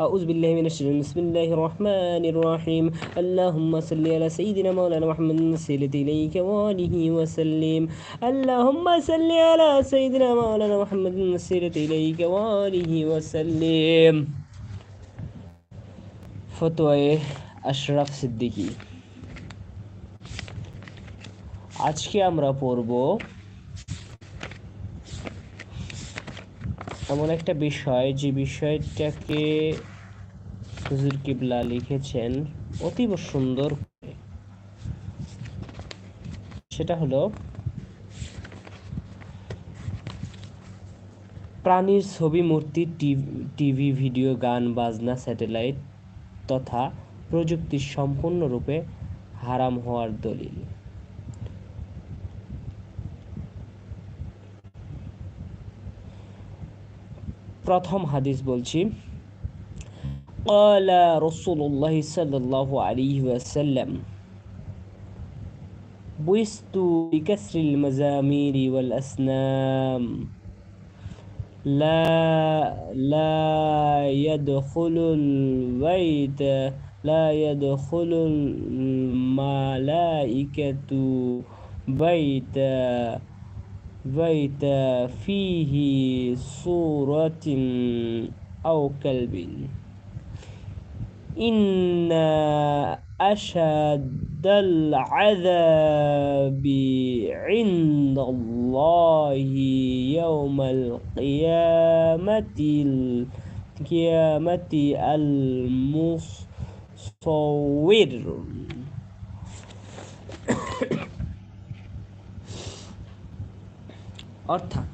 أعوذ بالله من الشيطان بسم الله الرحمن الرحيم اللهم صل على سيدنا مولانا محمد السيلة إليك وآله وسلم اللهم صل على سيدنا مولانا محمد السيلة إليك وآله وسلم ফতোয়ে আশরাফ সিদ্দিকী আজকে আমরা পড়ব এমন একটা বিষয়, যে বিষয়টাকে হুজুর কিবলা লিখেছেন অতীব সুন্দর সেটা হলো, প্রাণীর ছবি, মূর্তি, টিভি ভিডিও, গান, বাজনা, স্যাটেলাইট তথা প্রযুক্তি সম্পূর্ণরূপে হারাম হওয়ার দলিল। প্রথম হাদিস বলছি قال رسول الله صلى الله عليه وسلم بوست بكسر المزامير والأسنام لا لا يدخل البيت لا يدخل الملائكة بيت بيت فيه صورة أو كلب. إن أشد العذاب عند الله يوم القيامة القيامة المصور. অর্থাৎ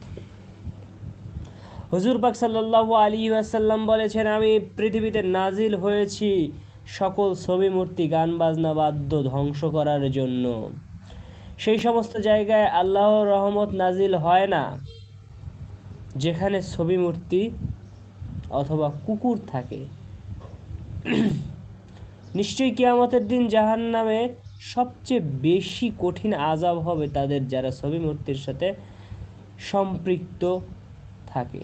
হুজুর পাক সাল্লাল্লাহু আলী আসাল্লাম বলেছেন, আমি পৃথিবীতে নাজিল হয়েছি সকল ছবি, মূর্তি, গান, বাজনা বাদ্য ধ্বংস করার জন্য। সেই সমস্ত জায়গায় আল্লাহর রহমত নাজিল হয় না। যেখানে ছবি, মূর্তি অথবা কুকুর থাকে। নিশ্চয়ই কিয়ামতের দিন জাহান নামে সবচেয়ে বেশি কঠিন আজাব হবে তাদের যারা ছবি, মূর্তির সাথে সম্পৃক্ত থাকে।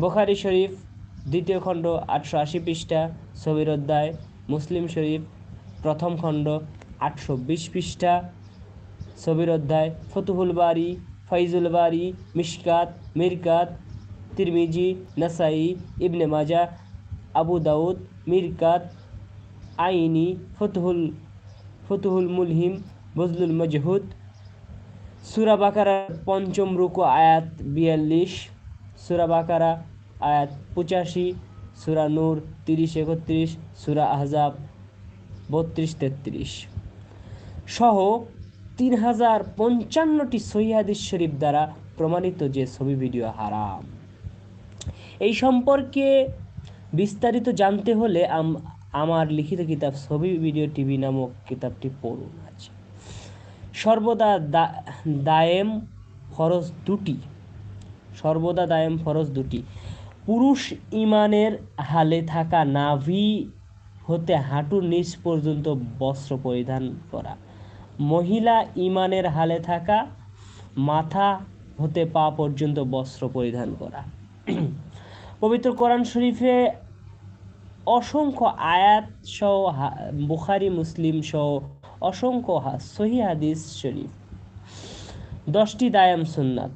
বোখারি শরীফ, দ্বিতীয় খণ্ড, আটশো আশি পৃষ্ঠা, ছবির অধ্যায়, মুসলিম শরীফ, প্রথম খণ্ড, আটশো বিশ পৃষ্ঠা, ছবির অধ্যায়, ফতুহুল বাড়ি ফাইজুল বাড়ি মিশকাত, মিরকাত, তিরমিজি, নাসাই, ইবনে মাজা আবু দাউদ, মিরকাত, আইনি, ফতুহুল ফতুহুল মুলহিম, বজলুল মজহুদ সুরা বাকারা পঞ্চম রুকু আয়াত বিয়াল্লিশ, সুরা বাকারা আয়াত পঁচাশি, সুরা নূর তিরিশ একত্রিশ, সুরা আহজাব বত্রিশ তেত্রিশ। সহ তিন হাজার পঞ্চান্নটি সহিহাদিস শরীফ দ্বারা প্রমাণিত যে ছবি ভিডিও হারাম। এই সম্পর্কে বিস্তারিত জানতে হলে আমার লিখিত কিতাব ছবি ভিডিও টিভি নামক কিতাবটি পড়ুন আছে সর্বদা দায়েম ফরজ দুটি। সর্বদা দায়েম ফরজ দুটি। পুরুষ ইমানের হালে থাকা নাভি হতে হাঁটুর নিচ পর্যন্ত বস্ত্র পরিধান করা। মহিলা ইমানের হালে থাকা মাথা হতে পা পর্যন্ত বস্ত্র পরিধান করা। পবিত্র কোরআন শরীফে অসংখ্য আয়াত সহ বুখারি, মুসলিম সহ অসংখ্য সহি হাদিস শরীফ। দশটি দায়াম সুন্নাত।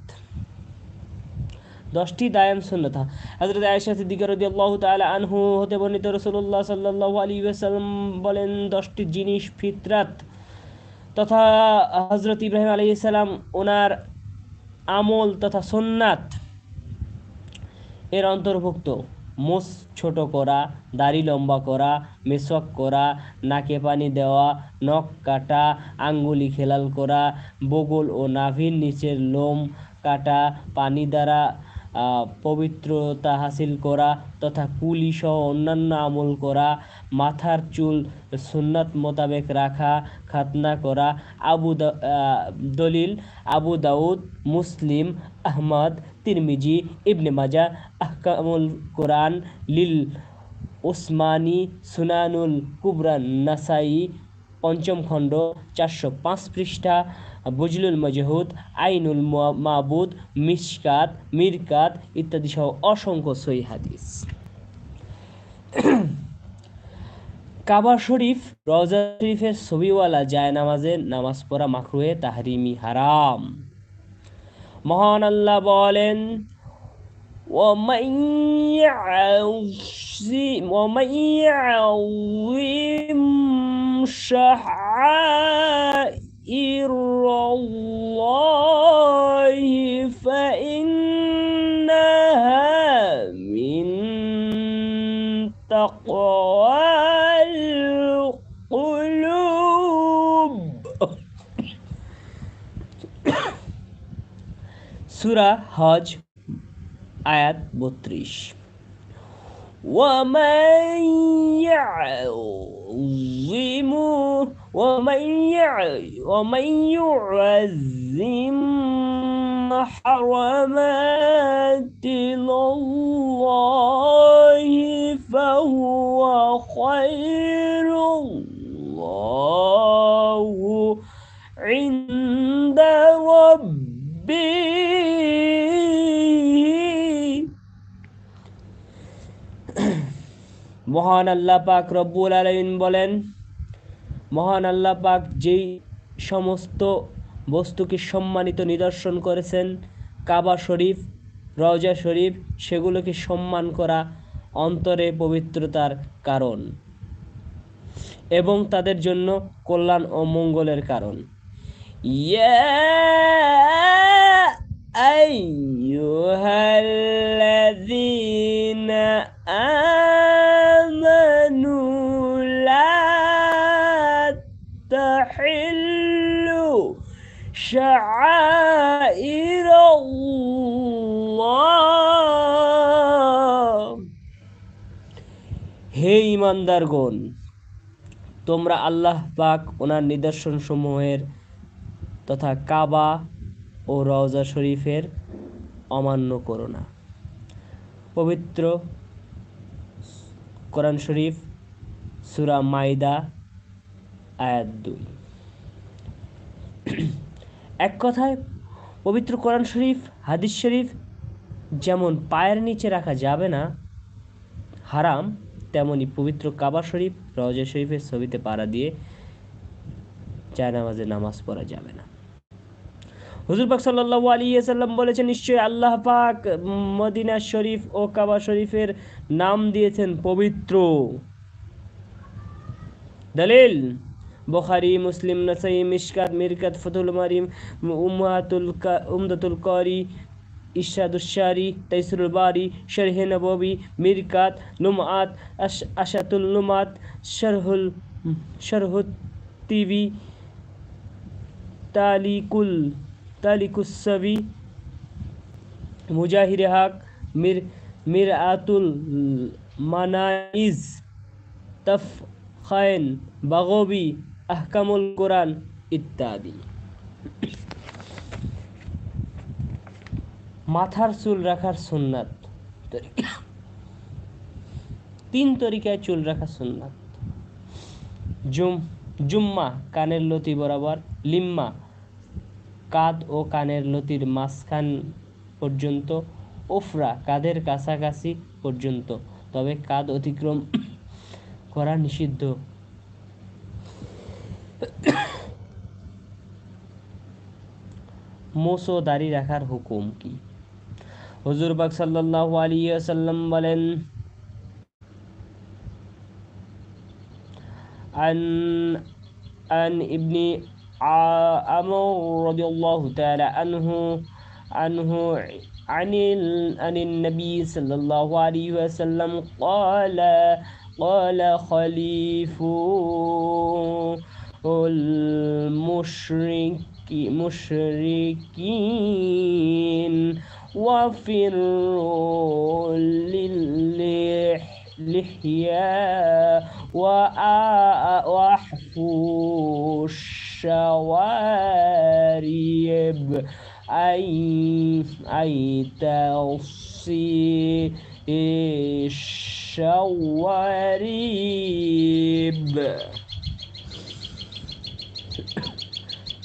দশটি দায়াম সুন্নত। হজরত আয়েশা সিদ্দিকা রাদিয়াল্লাহু তাআলা আনহু হতে বর্ণিত রাসূলুল্লাহ সাল্লাল্লাহু আলাইহি ওয়াসাল্লাম বলেন, দশটি জিনিস ফিতরাত তথা হজরত ইব্রাহিম আলাইহিস সালাম ওনার আমল তথা সুন্নাত এর অন্তর্ভুক্ত। মোষ ছোট করা, দাড়ি লম্বা করা, মেশক করা, নাকে পানি দেওয়া, নখ কাটা, আঙ্গুলি খেলাল করা, বগল ও নাভির নিচের লোম কাটা, পানি দ্বারা পবিত্রতা হাসিল করা তথা কুলি সহ অন্যান্য আমল করা, মাথার চুল সুন্নাত মোতাবেক রাখা, খাতনা করা, আবু দলিল, আবু দাউদ, মুসলিম, আহমদ, তিরমিজি, ইবনে মাজা আহকামুল কোরআন, লিল ওসমানী, সুনানুল কুবরা, নাসাই পঞ্চম খণ্ড চারশো পাঁচ পৃষ্ঠা বজলুল মজহুদ আইনুল মাবুদ মিসকাত মিরকাত ইত্যাদি সহ অসংখ্য সই হাদিস কাবা শরীফ রওজা শরীফের ছবিওয়ালা যায় নামাজে নামাজ পড়া মাকরুহে তাহরিমি হারাম মহান আল্লাহ বলেন ومن يعظم شعائر الله فإنها من تقوى القلوب. سورة حج آيات 32 ومن يعلم ومن ومن يعظم حرمات الله فهو خير الله عند ربه মহান আল্লাহ পাক রব্বুল আলমিন বলেন মহান আল্লাহ পাক যেই সমস্ত বস্তুকে সম্মানিত নিদর্শন করেছেন, কাবা শরীফ, রওজা শরীফ, সেগুলোকে সম্মান করা অন্তরে পবিত্রতার কারণ এবং তাদের জন্য কল্যাণ ও মঙ্গলের কারণ। আইয়ুহাল্লাযীনা আমানু تحلوا شعائر الله হে ইমানদারগণ তোমরা আল্লাহ পাক ওনার নিদর্শন সমূহের তথা কাবা ও রওজা শরীফের অমান্য করো না পবিত্র কোরআন শরীফ সুরা মাইদা আয়াত দুই। এক কথায়, পবিত্র কোরআন শরীফ, হাদিস শরীফ যেমন পায়ের নিচে রাখা যাবে না, হারাম, তেমনি পবিত্র কাবা শরীফ, রওজা শরীফের ছবিতে পাড়া দিয়ে জায়নামাজে নামাজ পড়া যাবে না। হুজুর পাক সাল্লাল্লাহু আলাইহি সাল্লাম বলেছেন, নিশ্চয়ই আল্লাহ পাক মদিনা শরীফ ও কাবা শরীফের নাম দিয়েছেন পবিত্র। দলিল بخاری مسلم نسائی مشکات مرکت فتح الماری امات امدت القاری اشاد الشاری تیسر الباری شرح نبوی مرکات نمعات اشت النمات شرح ال شرح الطیوی تالیق ال السوی مجاہر حق مر مرآت المنائز تفخین بغوبی আহকামুল কোরআন ইত্যাদি। মাথার চুল রাখার সুন্নাত। তিন তরিকায় চুল রাখা সুন্নাত। জুম জুম্মা কানের লতি বরাবর, লিম্মা কাঁধ ও কানের লতির মাঝখান পর্যন্ত ওফরা কাঁধের কাছাকাছি পর্যন্ত। তবে কাঁধ অতিক্রম করা নিষিদ্ধ। মোস ও দাড়ি রাখার হুকুম কি হুজুর বাগ সাল্লাল্লাহু আলাইহি ওয়াসাল্লাম বলেন عن عن ابن عمر رضي الله تعالى عنه عنه عن عن النبي صلى الله عليه وسلم قال قال خليف المشرك مشركين وفروا للحياء وأحفوا الشوارب. أي أي توصي الشوارب؟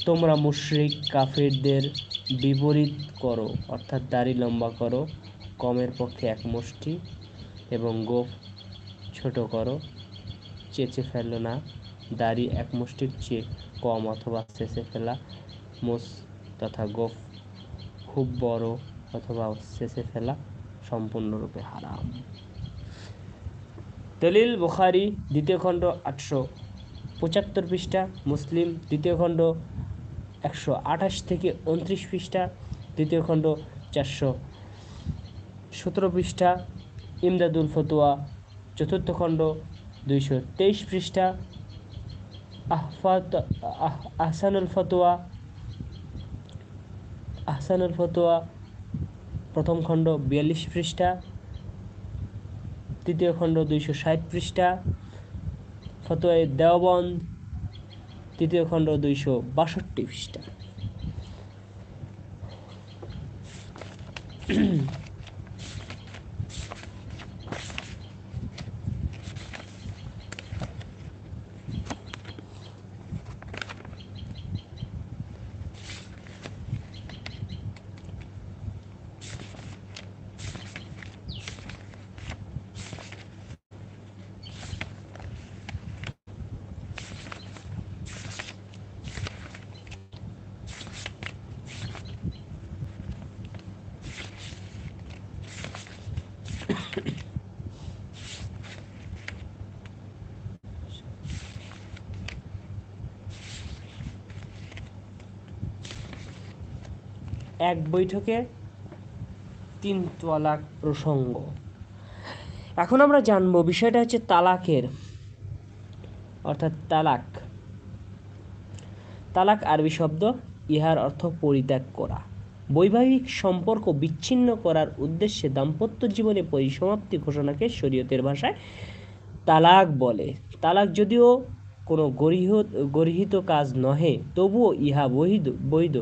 তোমরা মুশরিক কাফেরদের বিপরীত করো, অর্থাৎ দাড়ি লম্বা করো, কমের পক্ষে এক মুষ্টি এবং গোফ ছোট করো। চেঁচে ফেলো না, দাড়ি এক মুষ্টির চেয়ে কম অথবা চেঁচে ফেলা। মোস তথা গোফ খুব বড় অথবা চেঁচে ফেলা সম্পূর্ণরূপে হারাম। দলিল বুখারি, দ্বিতীয় খণ্ড আটশো পঁচাত্তর পৃষ্ঠা, মুসলিম দ্বিতীয় খণ্ড একশো আঠাশ থেকে উনত্রিশ পৃষ্ঠা দ্বিতীয় খণ্ড চারশো সতেরো পৃষ্ঠা, ইমদাদুল ফতুয়া, চতুর্থ খণ্ড দুইশো তেইশ পৃষ্ঠা, আহফাত আহসানুল ফতোয়া আহসানুল ফতোয়া, প্রথম খণ্ড বিয়াল্লিশ পৃষ্ঠা, তৃতীয় খণ্ড দুইশো ষাট পৃষ্ঠা ফতোয়ায় দেওবন্দ তৃতীয় খণ্ড দুইশো বাষট্টি পৃষ্ঠা। এক বৈঠকে তিন তলাক প্রসঙ্গ। এখন আমরা জানব, বিষয়টা হচ্ছে তালাকের, অর্থাৎ তালাক। তালাক আরবি শব্দ, ইহার অর্থ পরিত্যাগ করা। বৈবাহিক সম্পর্ক বিচ্ছিন্ন করার উদ্দেশ্যে দাম্পত্য জীবনে পরিসমাপ্তি ঘোষণাকে শরীয়তের ভাষায় তালাক বলে। তালাক যদিও কোনো গরিহ গরিহিত কাজ নহে, তবুও ইহা বৈধ বৈধ।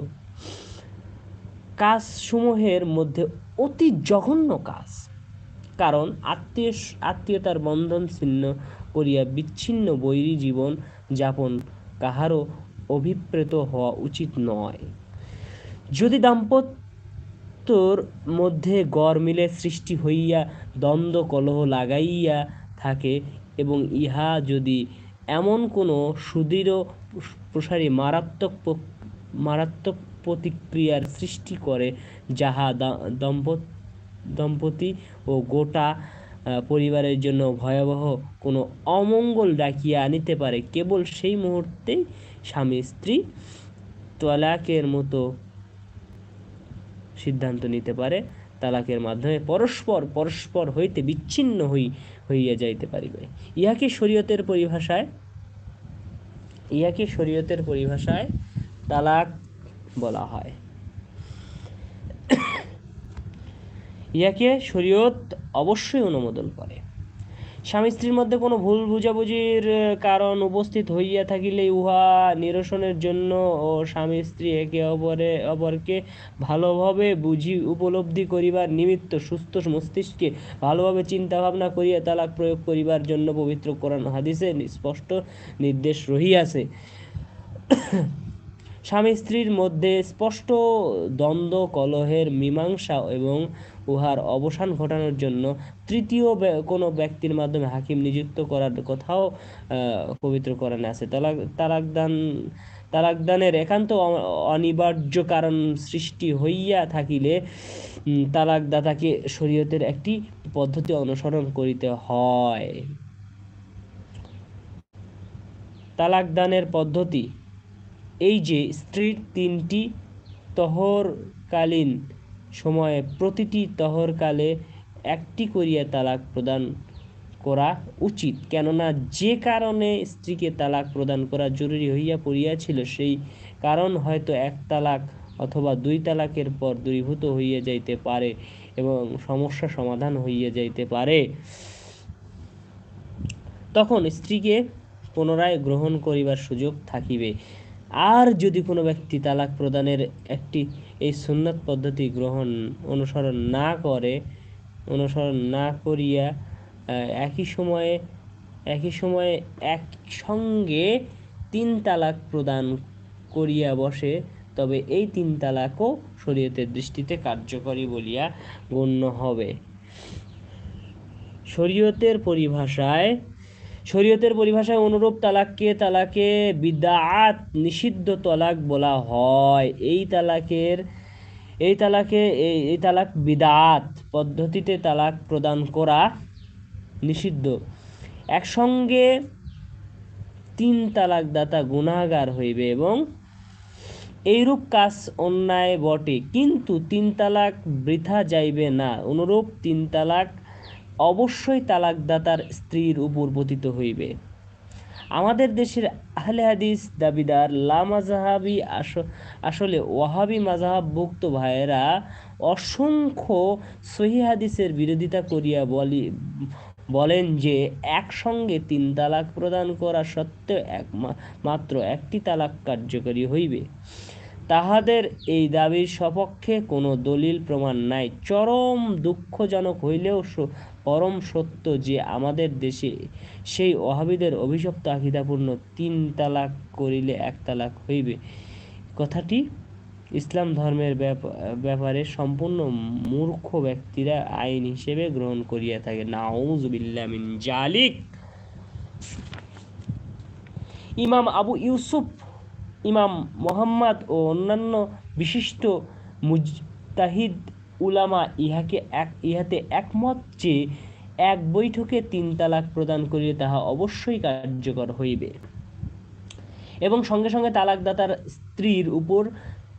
কাজসমূহের মধ্যে অতি জঘন্য কাজ। কারণ আত্মীয়, আত্মীয়তার বন্ধন ছিন্ন করিয়া বিচ্ছিন্ন বৈরী জীবন যাপন কাহারও অভিপ্রেত হওয়া উচিত নয়। যদি দাম্পত্যর মধ্যে গড় মিলে সৃষ্টি হইয়া দ্বন্দ্ব, কলহ লাগাইয়া থাকে এবং ইহা যদি এমন কোনো সুদৃঢ়, প্রসারী, মারাত্মক মারাত্মক প্রতিক্রিয়ার সৃষ্টি করে, যাহা দম্পতি ও গোটা পরিবারের জন্য ভয়াবহ কোনো অমঙ্গল ডাকিয়া আনিতে পারে। কেবল সেই মুহূর্তেই স্বামী স্ত্রী তলাকের মতো সিদ্ধান্ত নিতে পারে। তালাকের মাধ্যমে পরস্পর পরস্পর হইতে বিচ্ছিন্ন হই, হইয়া যাইতে পারিবে। ইহাকে শরীয়তের পরিভাষায়, ইহাকে শরীয়তের পরিভাষায় তালাক বলা হয়। ইহাকে শরীয়ত অবশ্যই অনুমোদন করে। স্বামী স্ত্রীর মধ্যে কোনো ভুল বুঝাবুঝির কারণ উপস্থিত হইয়া থাকিলে উহা নিরসনের জন্য ও স্বামী স্ত্রী একে অপরে, অপরকে ভালোভাবে বুঝি উপলব্ধি করিবার নিমিত্ত সুস্থ মস্তিষ্কে ভালোভাবে চিন্তা ভাবনা করিয়া তালাক প্রয়োগ করিবার জন্য পবিত্র কোরআন হাদিসে স্পষ্ট নির্দেশ রহিয়াছে। স্বামী স্ত্রীর মধ্যে স্পষ্ট দ্বন্দ্ব কলহের মীমাংসা এবং উহার অবসান ঘটানোর জন্য তৃতীয় কোনো ব্যক্তির মাধ্যমে হাকিম নিযুক্ত করার কথাও পবিত্র কোরআনে আছে। তালাক, তালাকদান, তালাকদানের একান্ত অনিবার্য কারণ সৃষ্টি হইয়া থাকিলে তালাকদাতাকে শরীয়তের একটি পদ্ধতি অনুসরণ করিতে হয়। তালাকদানের পদ্ধতি এই যে স্ত্রীর তিনটি তহরকালীন সময়ে প্রতিটি তহরকালে একটি করিয়া তালাক প্রদান করা উচিত। কেননা যে কারণে স্ত্রীকে তালাক প্রদান করা জরুরি হইয়া পড়িয়াছিল, সেই কারণ হয়তো এক তালাক অথবা দুই তালাকের পর দূরীভূত হইয়া যাইতে পারে এবং সমস্যা সমাধান হইয়া যাইতে পারে। তখন স্ত্রীকে পুনরায় গ্রহণ করিবার সুযোগ থাকিবে। আর যদি কোনো ব্যক্তি তালাক প্রদানের একটি এই সুন্নত পদ্ধতি গ্রহণ, অনুসরণ না করে, অনুসরণ না করিয়া একই সময়ে একই সময়ে একসঙ্গে তিন তালাক প্রদান করিয়া বসে, তবে এই তিন তালাকও শরীয়তের দৃষ্টিতে কার্যকরী বলিয়া গণ্য হবে। শরীয়তের পরিভাষায় শরীয়তের পরিভাষায় অনুরূপ তালাককে তালাকে বিদাআত নিষিদ্ধ তালাক বলা হয়। এই তালাকের, এই তালাকে, এই তালাক বিদাআত পদ্ধতিতে তালাক প্রদান করা নিষিদ্ধ। একসঙ্গে তিন তালাক দাতা গুনাহগার হইবে এবং এইরূপ কাজ অন্যায় বটে, কিন্তু তিন তালাক বৃথা যাইবে না। অনুরূপ তিন তালাক অবশ্যই তালাকদাতার স্ত্রীর উপর পতিত হইবে। আমাদের দেশের আহলে হাদিস দাবিদার লা মাজাহাবি আস- আসলে ওয়াহাবি মাজাহাবভুক্ত ভাইয়েরা অসংখ্য সহি হাদিসের বিরোধিতা করিয়া বলি বলেন যে, একসঙ্গে তিন তালাক প্রদান করা সত্ত্বেও এক মাত্র একটি তালাক কার্যকরী হইবে। তাহাদের এই দাবির সপক্ষে কোনো দলিল প্রমাণ নাই। চরম দুঃখজনক হইলেও পরম সত্য যে আমাদের দেশে সেই ওহাবিদের অভিশপ্ত আকিদাপূর্ণ তিন তালাক করিলে এক তালাক হইবে। কথাটি ইসলাম ধর্মের ব্যাপ- ব্যাপারে সম্পূর্ণ মূর্খ ব্যক্তিরা আইন হিসেবে গ্রহণ করিয়া থাকে। জালিক। ইমাম আবু ইউসুফ, ইমাম মোহাম্মদ ও অন্যান্য বিশিষ্ট মুজতাহিদ উলামা ইহাকে এক, ইহাতে একমত যে এক বৈঠকে তিন তালাক প্রদান করিলে তাহা অবশ্যই কার্যকর হইবে। এবং সঙ্গে সঙ্গে তালাকদাতার স্ত্রীর উপর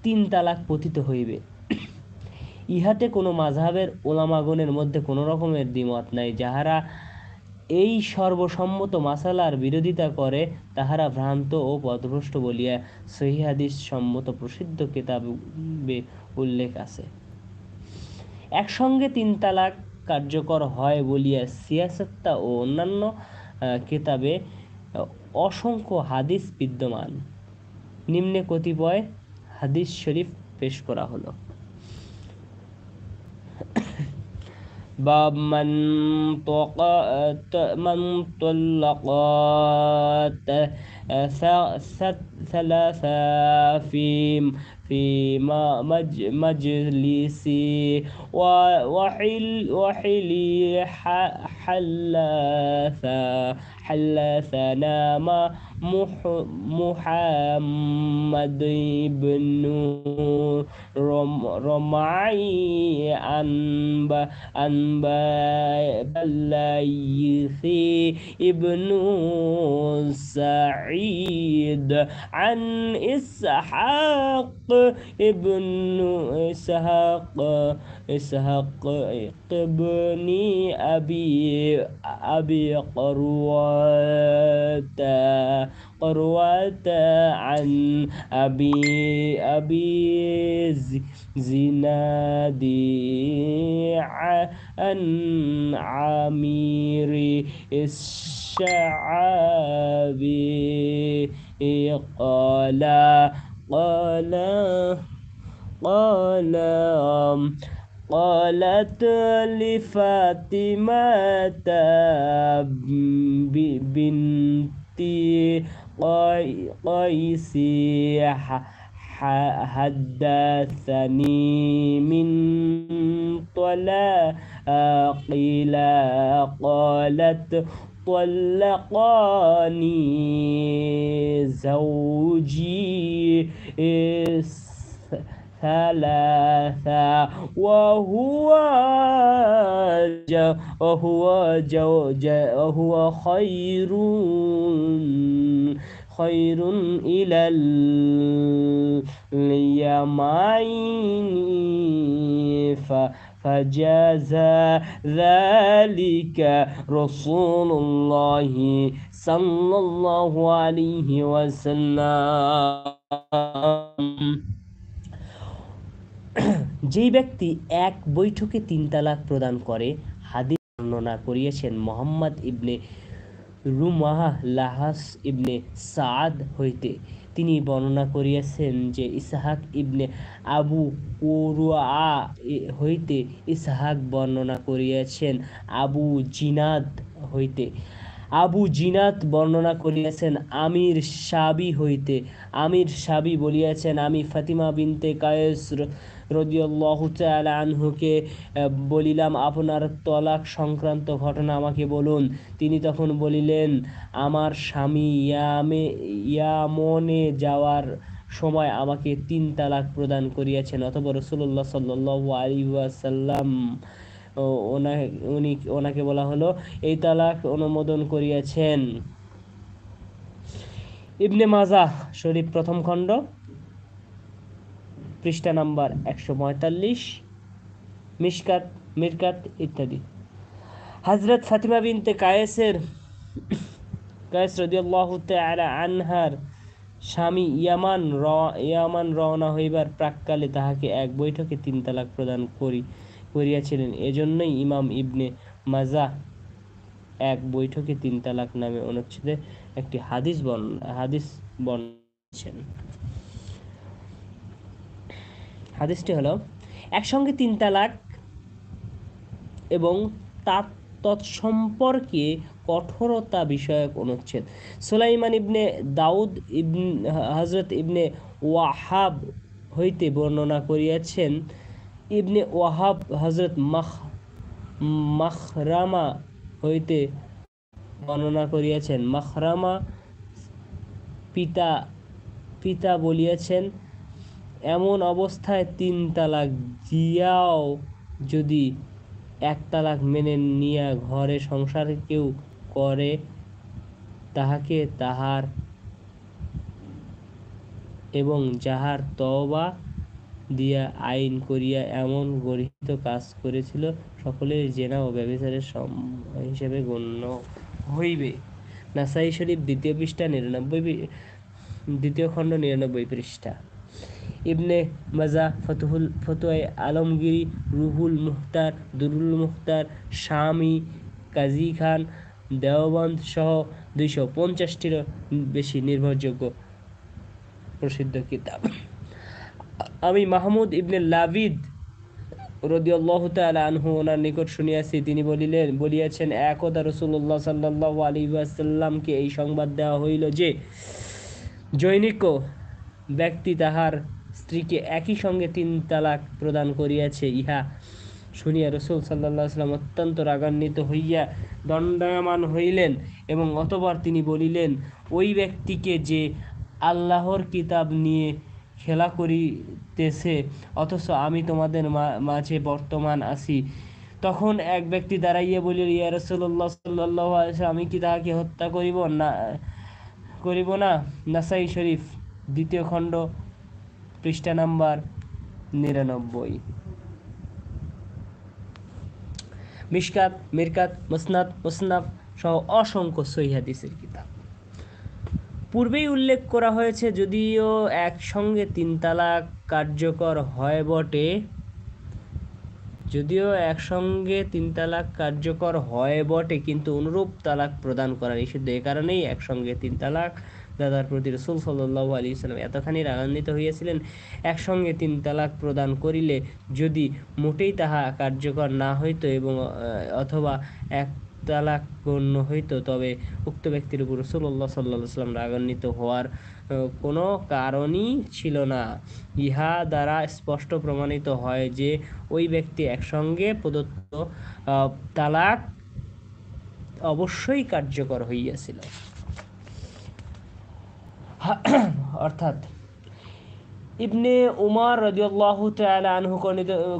তিন তালাক পতিত হইবে। ইহাতে কোনো মাঝহাবের ওলামাগণের মধ্যে কোনো রকমের দ্বিমত নাই। যাহারা এই সর্বসম্মত মাসালার বিরোধিতা করে, তাহারা ভ্রান্ত ও পথভ্রষ্ট বলিয়া সহি হাদিস সম্মত প্রসিদ্ধ কিতাবে উল্লেখ আছে। একসঙ্গে তিন তালাক কার্যকর হয় বলিয়া সিয়াসত্তা ও অন্যান্য আহ, কিতাবে আহ, অসংখ্য হাদিস বিদ্যমান নিম্নে কতিপয় হাদিস শরীফ পেশ করা হলো باب من طق من طلقات ثلاثة في في مج مجلسي وحل وحلي حلثا حلثنا ما محمد بن رم رمعي أنب أنب بليثي ابن سعيد عن إسحاق ابن إسحاق إسحاق ابن أبي أبي قروة. قروة عن أبي أبي ز- زناد عن عمير الشعبي. قال قال قال قالت لفاطمة بنت قيس ح- ح- حدثني من طلاق قيل قالت طلقاني زوجي ثلاثة وهو جو وهو جو وهو خير خير إلى اليمين. ف- فجاز ذلك رسول الله صلى الله عليه وسلم. যেই ব্যক্তি এক বৈঠকে তিন তালাক প্রদান করে, হাদিস বর্ণনা করিয়েছেন মোহাম্মদ ইবনে রুমাহ লাহাস ইবনে সাদ হইতে। তিনি বর্ণনা করিয়াছেন যে ইসহাক ইবনে আবু কোরুয়া হইতে ইসহাক বর্ণনা করিয়াছেন আবু জিনাদ হইতে। আবু জিনাত বর্ণনা করিয়াছেন আমির সাবি হইতে। আমির সাবি বলিয়াছেন, আমি ফাতিমা বিনতে কায়েস রদিয়াল্লাহু তাআলা আনহুকে বলিলাম, আপনার তলাক সংক্রান্ত ঘটনা আমাকে বলুন। তিনি তখন বলিলেন, আমার স্বামী ইয়ামে, ইয়ামনে যাওয়ার সময় আমাকে তিন তালাক প্রদান করিয়াছেন। অথবা রসুল্লাহ সাল্লাহ আলী ওয়াসাল্লাম উনি, ওনাকে বলা হলো, এই তালাক অনুমোদন করিয়াছেন। ইবনে মাজা শরীফ প্রথম খণ্ড। পৃষ্ঠা নাম্বার একশো পঁয়তাল্লিশ মিসকাত মিরকাত ইত্যাদি। হজরত ফাতিমা বিনতে কায়েসের, কায়েস রদিয়াল্লাহু তাআলা আনহার স্বামী ইয়ামান র, ইয়ামান রওনা হইবার প্রাককালে তাহাকে এক বৈঠকে তিন তালাক প্রদান করি, করিয়াছিলেন। এজন্যই ইমাম ইবনে মাজা এক বৈঠকে তিন তালাক নামে অনুচ্ছেদে একটি হাদিস বন, হাদিস বর্ণছেন হাদিসটি হলো, একসঙ্গে তিন তালাক এবং তার তৎসম্পর্কে কঠোরতা বিষয়ক অনুচ্ছেদ। সুলাইমান ইবনে দাউদ ইবন হজরত ইবনে ওয়াহাব হইতে বর্ণনা করিয়াছেন, ইবনে ওয়াহাব হজরত মাখ, মাখরামা হইতে বর্ণনা করিয়াছেন। মাখরামা পিতা পিতা বলিয়াছেন এমন অবস্থায় তিন তালাক দিয়াও যদি এক তালাক মেনে নিয়া ঘরে সংসার কেউ করে, তাহাকে তাহার এবং যাহার তওবা দিয়া আইন করিয়া এমন গরিত কাজ করেছিল, সকলের জেনা ও ব্যবচারের হিসেবে গণ্য হইবে। নাসাই শরীফ দ্বিতীয় পৃষ্ঠা নিরানব্বই দ্বিতীয় খণ্ড নিরানব্বই পৃষ্ঠা। ইবনে মাজা, ফতুহুল ফতুয়াই আলমগিরি, রুহুল মুখতার, দুরুল মুখতার স্বামী কাজী খান, দেওবন্দ সহ দুইশো পঞ্চাশটির বেশি নির্ভরযোগ্য প্রসিদ্ধ কিতাব। আমি মাহমুদ ইবনে লাবিদ রদিয়াল্লাহ তালা আনহু ওনার নিকট শুনিয়াছি। তিনি বলিলেন, বলিয়াছেন, একদা রসুল্লাহ সাল্লাহ আলী আসাল্লামকে এই সংবাদ দেওয়া হইল যে, জৈনিক ব্যক্তি তাহার স্ত্রীকে একই সঙ্গে তিন তালাক প্রদান করিয়াছে। ইহা শুনিয়া রসুল সাল্লাহ সাল্লাম অত্যন্ত রাগান্বিত হইয়া দণ্ডায়মান হইলেন এবং অতবার তিনি বলিলেন, ওই ব্যক্তিকে যে আল্লাহর কিতাব নিয়ে খেলা করিতেছে, অথচ আমি তোমাদের মাঝে বর্তমান আছি। তখন এক ব্যক্তি দাঁড়াইয়া বলিল, ইয়া রসুল্লাহ সাল্লাহ আমি কি তাহাকে হত্যা করিব না করিব না? নাসাই শরীফ, দ্বিতীয় খণ্ড পৃষ্ঠা নাম্বার নিরানব্বই। মিশকাত, মিরকাত মুসনাদ মুসনাফ সহ অসংখ্য সহিহাদিসের কিতাব। পূর্বেই উল্লেখ করা হয়েছে, যদিও একসঙ্গে তিন তালাক কার্যকর হয় বটে, যদিও একসঙ্গে তিন তালাক কার্যকর হয় বটে, কিন্তু অনুরূপ তালাক প্রদান করা নিষিদ্ধ। এ কারণেই একসঙ্গে তিন তালাক দাদার প্রতি রসুল সাল্লাহ আলী সাল্লাম এতখানি রাগান্বিত হইয়াছিলেন, একসঙ্গে তিন তালাক প্রদান করিলে যদি মোটেই তাহা কার্যকর না হইত এবং অথবা এক তালাক গণ্য হইত, তবে উক্ত ব্যক্তির উপর রসুল্লাহ সাল্লাহ সাল্লাম রাগান্বিত হওয়ার কোনো কারণই ছিল না। ইহা দ্বারা স্পষ্ট প্রমাণিত হয় যে ওই ব্যক্তি একসঙ্গে প্রদত্ত তালাক অবশ্যই কার্যকর হইয়াছিল। অর্থাৎ ইবনে উমার তাআলা আনহু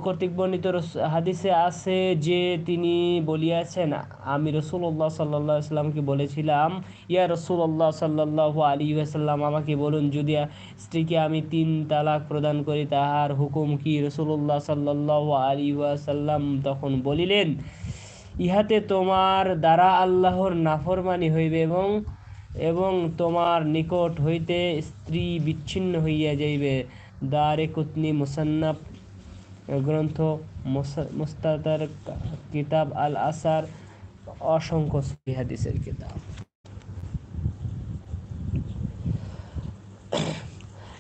কর্তৃক বর্ণিত হাদিসে আছে যে তিনি বলিয়াছেন, আমি রসুল্লাহ সাল্লাহ সাল্লামকে বলেছিলাম, ইয়া রসুল্লাহ সাল্লাহ আলী আসাল্লাম আমাকে বলুন, যদি স্ত্রীকে আমি তিন তালাক প্রদান করি, তাহার হুকুম কি রসুল্লাহ সাল্লাহ আলী আসাল্লাম তখন বলিলেন? ইহাতে তোমার দ্বারা আল্লাহর নাফরমানি হইবে এবং এবং তোমার নিকট হইতে স্ত্রী বিচ্ছিন্ন হইয়া যাইবে। দারে কুতনি মুসান্নাফ গ্রন্থ মুস্তাদার কিতাব আল আসার অসংখ্য হাদিসের কিতাব।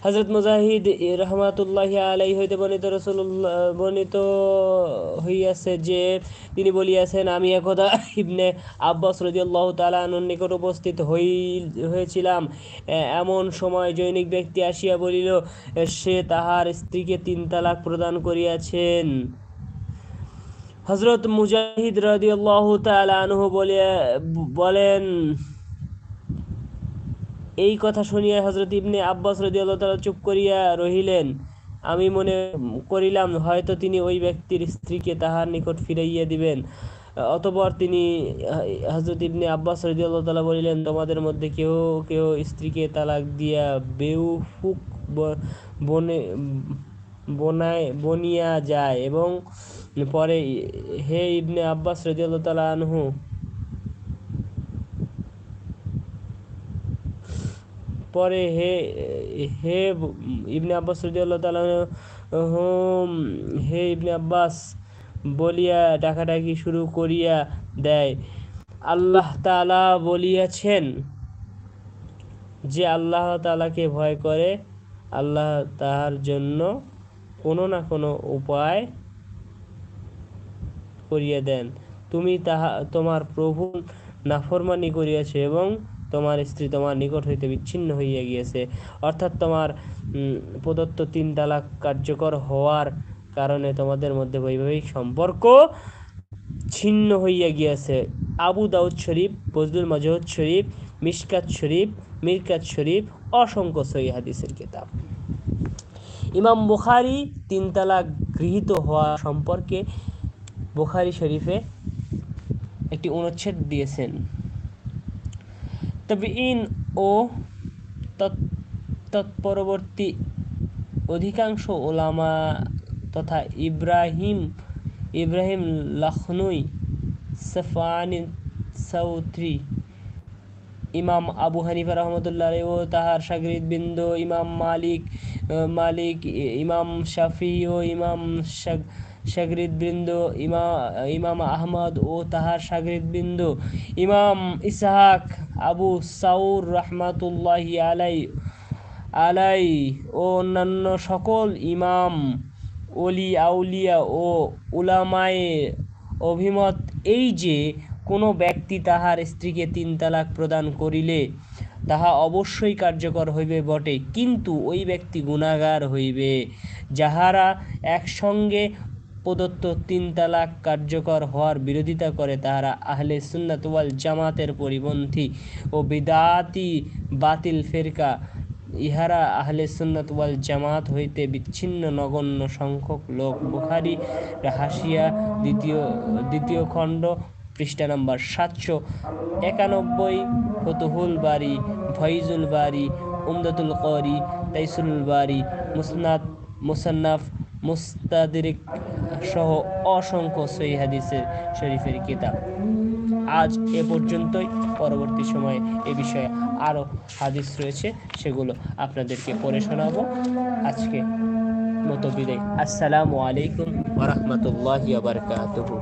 হজরত মুজাহিদ রহমাতুল্লাহ আলাই হইতে বর্ণিত রসুল্লাহ বর্ণিত হইয়াছে যে তিনি বলিয়াছেন, আমি একদা ইবনে আব্বাস রদিয়াল্লাহ তালানুর নিকট উপস্থিত হই, হয়েছিলাম। এমন সময় জৈনিক ব্যক্তি আসিয়া বলিল, সে তাহার স্ত্রীকে তিন তালাক প্রদান করিয়াছেন। হজরত মুজাহিদ রদিয়াল্লাহ তালানহ বলিয়া বলেন এই কথা শুনিয়া হজরত ইবনে আব্বাস রদিয়াল্লাহ চুপ করিয়া রহিলেন। আমি মনে করিলাম, হয়তো তিনি ওই ব্যক্তির স্ত্রীকে তাহার নিকট ফিরাইয়া দিবেন। অতপর তিনি হজরত ইবনে আব্বাস রদিয়াল্লাহ তাআলা বলিলেন, তোমাদের মধ্যে কেউ কেউ স্ত্রীকে তালাক দিয়া বেউফুক বনে, বনায়, বনিয়া যায় এবং পরে হে ইবনে আব্বাস রদিয়াল্লাহ তাআলা আনহু পরে হে হে ইবনে আব্বাস রাদিয়াল্লাহু তাআলা হুম হে ইবনে আব্বাস, বলিয়া ডাকাডাকি শুরু করিয়া দেয়। আল্লাহ তাআলা বলিয়াছেন যে আল্লাহ তাআলাকে ভয় করে, আল্লাহ তাহার জন্য কোনো না কোনো উপায় করিয়া দেন। তুমি তাহা, তোমার প্রভু নাফরমানি করিয়াছে এবং তোমার স্ত্রী তোমার নিকট হইতে বিচ্ছিন্ন হইয়া গিয়েছে। অর্থাৎ তোমার প্রদত্ত তিন তালাক কার্যকর হওয়ার কারণে তোমাদের মধ্যে বৈবাহিক সম্পর্ক ছিন্ন হইয়া গিয়াছে। আবু দাউদ শরীফ বজলুল মাজহুদ শরীফ, মিশকাত শরীফ, মিরকাত শরীফ, অসংখ্য সহি হাদিসের কিতাব। ইমাম বুখারি তিন তালাক গৃহীত হওয়া সম্পর্কে বুখারি শরীফে একটি অনুচ্ছেদ দিয়েছেন। তবে ইন ও তৎ- তৎপরবর্তী অধিকাংশ ওলামা তথা ইব্রাহিম ইব্রাহিম লখনই সফানি সৌত্রি ইমাম আবু হানিফা রহমতুল্লাহ ও তাহার সাগরিদ বিন্দু ইমাম মালিক মালিক, ইমাম শাফি ও ইমাম শাগ- সাগরিদ বৃন্দ ইমা, ইমাম আহমদ ও তাহার সাগরিদ বৃন্দ ইমাম ইসাহাক আবু সাউর রহমাতুল্লাহি আলাই আলাই ও অন্যান্য সকল ইমাম অলি আউলিয়া ও উলামায়ে অভিমত এই যে, কোনো ব্যক্তি তাহার স্ত্রীকে তিন তালাক প্রদান করিলে তাহা অবশ্যই কার্যকর হইবে বটে, কিন্তু ওই ব্যক্তি গুণাগার হইবে, যাহারা একসঙ্গে প্রদত্ত তিন তালাক কার্যকর হওয়ার বিরোধিতা করে তাহারা আহলে সুন্নাত ওয়াল জামাতের পরিপন্থী ও বিদাতি বাতিল ফেরকা। ইহারা আহলে সুন্নাত ওয়াল জামাত হইতে বিচ্ছিন্ন নগণ্য সংখ্যক লোক। বুখারি হাসিয়া দ্বিতীয় দ্বিতীয় খণ্ড, পৃষ্ঠা নাম্বার সাতশো একানব্বই, ফতুহুল বাড়ি ফৈজুল বাড়ি উমদাতুল করি তাইসুল বাড়ি মুসনাদ, মুসান্নাফ, মুস্তাদিরিক সহ অসংখ্য সই হাদিসের শরীফের কিতাব। আজ এ পর্যন্তই। পরবর্তী সময়ে এ বিষয়ে আরও হাদিস রয়েছে, সেগুলো আপনাদেরকে পড়ে শোনাবো। আজকে মতো বিদায়। আসসালামু আলাইকুম ওরহমতুল্লাহ বারকাতুহু।